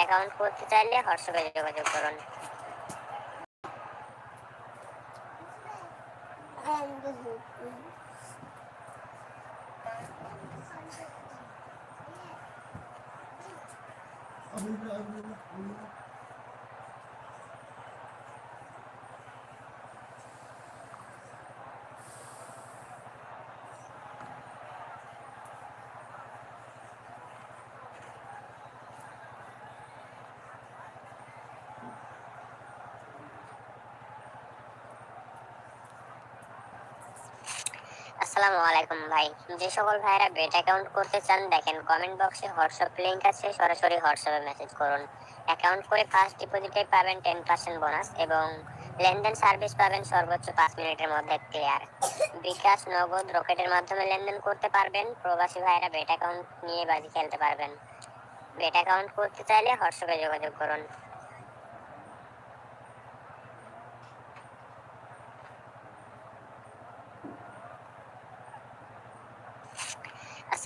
Account করতে চাইলে হোয়াটসঅ্যাপে যোগাযোগ করুন। আসসালামু আলাইকুম ভাই। যে সকল ভাইরা বেট অ্যাকাউন্ট করতে চান, দেখেন কমেন্ট বক্সে হোয়াটসঅ্যাপ লিংক আছে, সরাসরি হোয়াটসঅ্যাপে মেসেজ করুন। অ্যাকাউন্ট করে ফার্স্ট ডিপোজিটে পাবেন টেন পার্সেন্ট বোনাস এবং লেনদেন সার্ভিস পাবেন সর্বোচ্চ পাঁচ মিনিটের মধ্যে ক্লিয়ার বিকাশ, নগদ, রকেটের মাধ্যমে লেনদেন করতে পারবেন, প্রবাসী ভাইরা বেট অ্যাকাউন্ট নিয়ে বাজি খেলতে পারবেন। বেট অ্যাকাউন্ট করতে চাইলে হোয়াটসঅ্যাপে যোগাযোগ করুন।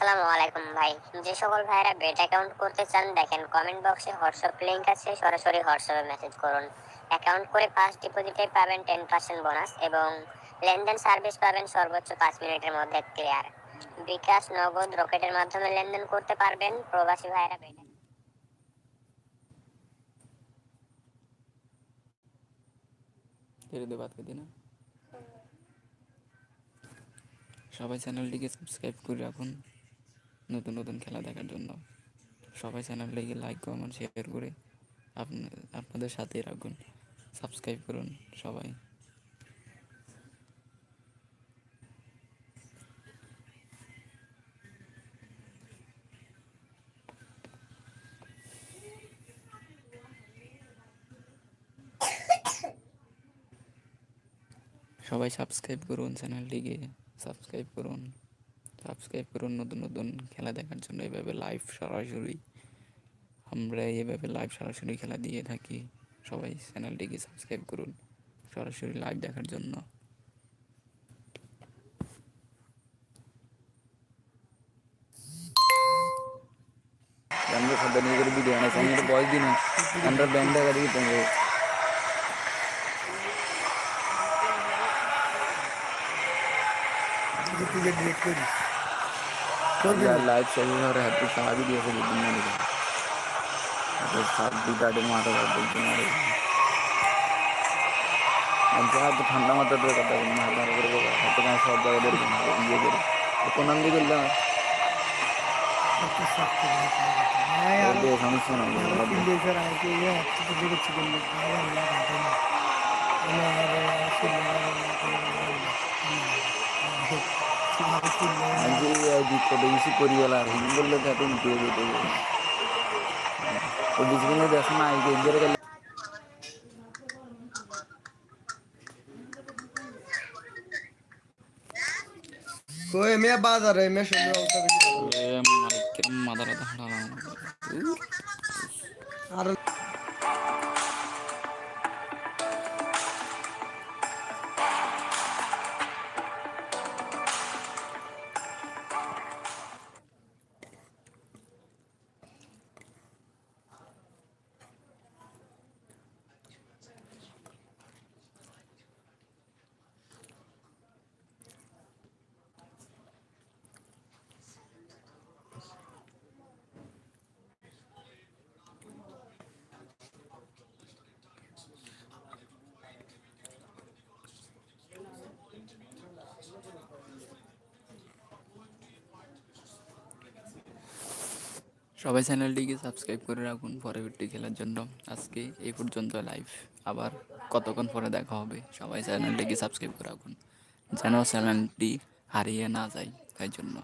আসসালামু আলাইকুম ভাই। যে সকল ভাইরা বেট অ্যাকাউন্ট করতে চান, দেখেন কমেন্ট বক্সে হোয়াটসঅ্যাপ লিংক আছে, সরাসরি হোয়াটসঅ্যাপে মেসেজ করুন। অ্যাকাউন্ট করে ফার্স্ট ডিপোজিটে পাবেন টেন পার্সেন্ট বোনাস এবং লেনদেন সার্ভিস পাবেন সর্বোচ্চ পাঁচ মিনিটের মধ্যে ক্লিয়ার বিকাশ নগদ রকেটের মাধ্যমে লেনদেন করতে পারবেন, প্রবাসী ভাইরা বেট ছেড়ে বাদ করে সবাই চ্যানেলটিকে সাবস্ক্রাইব করে রাখুন। নতুন নতুন খেলা দেখার জন্য। সবাই চ্যানেলটিকে লাইক কমেন্ট শেয়ার করে আপনা- আপনাদের সাথে রাখুন। সাবস্ক্রাইব করুন সবাই। সবাই সাবস্ক্রাইব করুন চ্যানেলটিকে সাবস্ক্রাইব করুন। সাবস্ক্রাইব করুন নতুন নতুন খেলা দেখার জন্য এভাবে লাইভ সরাসরি আমরা এভাবে লাইভ সরাসরি খেলা দিয়ে থাকি। সবাই চ্যানেলটিকে সাবস্ক্রাইব করুন সরাসরি লাইভ দেখার জন্য। আমরা সবাই নিয়ে করে ভিডিও বয়স দিন আমরা ব্যান্ড দেখা দিয়ে তোমাকে তুই যে করিস यार लाइफ सही हो रहा है तो साहब ही जैसे दुनिया में तो साहब दूटा डे माता था तुम्हारे अब क्या तो ठंडा माता तो करता है मैं हमारे घर को तो कहाँ सब जगह देर बना ये करो तो कौन अंदर कर रहा है? यार देख हम सुना लेकर आए कि ये चिकन लेकर आए আর বেশি করি গেল আর হিন্দি বললে তো নিতে যেতে ও বিজগুলো দেখো না এই গেঞ্জের গেলে কই সবাই চ্যানেলটিকে সাবস্ক্রাইব করে রাখুন পরবর্তী খেলার জন্য। আজকে এই পর্যন্ত লাইভ আবার কতক্ষণ পরে দেখা হবে, সবাই চ্যানেলটিকে সাবস্ক্রাইব করে রাখুন। যেন চ্যানেলটি হারিয়ে না যায়, তাই জন্য।